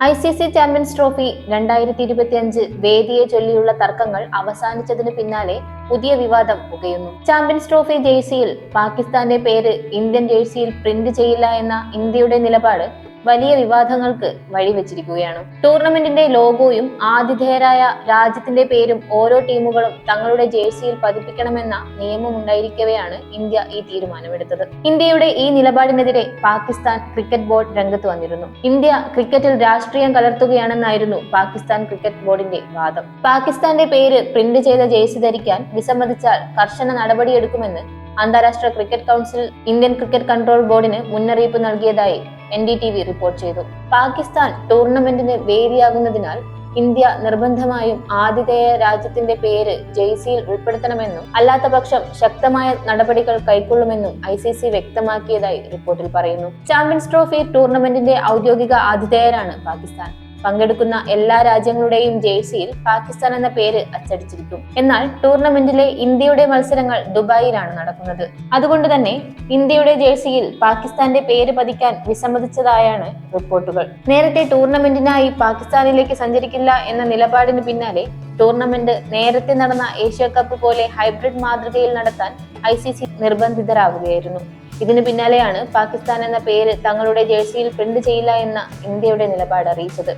I C C champions trophy രണ്ടായിരത്തി ഇരുപത്തി അഞ്ച് വേദിയെ ചൊല്ലിയുള്ള തർക്കങ്ങൾ അവസാനിച്ചതിന് പിന്നാലെ പുതിയ വിവാദം പുകയുന്നു. ചാമ്പ്യൻസ് ട്രോഫി ജേഴ്സിയിൽ പാകിസ്ഥാന്റെ പേര് ഇന്ത്യൻ ജേഴ്സിയിൽ പ്രിന്റ് ചെയ്യില്ല എന്ന ഇന്ത്യയുടെ നിലപാട് വലിയ വിവാദങ്ങൾക്ക് വഴിവെച്ചിരിക്കുകയാണ്. ടൂർണമെന്റിന്റെ ലോഗോയും ആതിഥേയരായ രാജ്യത്തിന്റെ പേരും ഓരോ ടീമുകളും തങ്ങളുടെ ജേഴ്സിയിൽ പതിപ്പിക്കണമെന്ന നിയമം ഉണ്ടായിരിക്കവെയാണ് ഇന്ത്യ ഈ തീരുമാനമെടുത്തത്. ഇന്ത്യയുടെ ഈ നിലപാടിനെതിരെ പാകിസ്ഥാൻ ക്രിക്കറ്റ് ബോർഡ് രംഗത്ത് വന്നിരുന്നു. ഇന്ത്യ ക്രിക്കറ്റിൽ രാഷ്ട്രീയം കലർത്തുകയാണെന്നായിരുന്നു പാകിസ്ഥാൻ ക്രിക്കറ്റ് ബോർഡിന്റെ വാദം. പാകിസ്ഥാന്റെ പേര് പ്രിന്റ് ചെയ്ത ജേഴ്സി ധരിക്കാൻ വിസമ്മതിച്ചാൽ കർശന നടപടിയെടുക്കുമെന്ന് അന്താരാഷ്ട്ര cricket council Indian cricket control ബോർഡിന് മുന്നറിയിപ്പ് നൽകിയതായി N D T V report ചെയ്തു. പാകിസ്ഥാൻ ടൂർണമെന്റിന് വേദിയാകുന്നതിനാൽ ഇന്ത്യ നിർബന്ധമായും ആതിഥേയ രാജ്യത്തിന്റെ പേര് ജെയ്സിയിൽ ഉൾപ്പെടുത്തണമെന്നും അല്ലാത്ത പക്ഷം ശക്തമായ നടപടികൾ കൈക്കൊള്ളുമെന്നും ഐ സി സി വ്യക്തമാക്കിയതായി റിപ്പോർട്ടിൽ പറയുന്നു. ചാമ്പ്യൻസ് ട്രോഫി ടൂർണമെന്റിന്റെ ഔദ്യോഗിക ആതിഥേയരാണ് പാകിസ്ഥാൻ. പങ്കെടുക്കുന്ന എല്ലാ രാജ്യങ്ങളുടെയും ജേഴ്സിയിൽ പാകിസ്ഥാൻ എന്ന പേര് അച്ചടിച്ചിരിക്കും. എന്നാൽ ടൂർണമെന്റിലെ ഇന്ത്യയുടെ മത്സരങ്ങൾ ദുബായിലാണ് നടക്കുന്നത്. അതുകൊണ്ട് തന്നെ ഇന്ത്യയുടെ ജേഴ്സിയിൽ പാകിസ്ഥാന്റെ പേര് പതിക്കാൻ വിസമ്മതിച്ചതായാണ് റിപ്പോർട്ടുകൾ. നേരത്തെ ടൂർണമെന്റിനായി പാകിസ്ഥാനിലേക്ക് സഞ്ചരിക്കില്ല എന്ന നിലപാടിന് പിന്നാലെ ടൂർണമെന്റ് നേരത്തെ നടന്ന ഏഷ്യ കപ്പ് പോലെ ഹൈബ്രിഡ് മാതൃകയിൽ നടത്താൻ ഐ സി സി നിർബന്ധിതരാകുകയായിരുന്നു ഇതിനു പിന്നാലെയാണ് പാകിസ്ഥാൻ എന്ന പേര് തങ്ങളുടെ ജേഴ്സിയിൽ പ്രിന്റ് ചെയ്യില്ല എന്ന ഇന്ത്യയുടെ നിലപാട് അറിയിച്ചത്.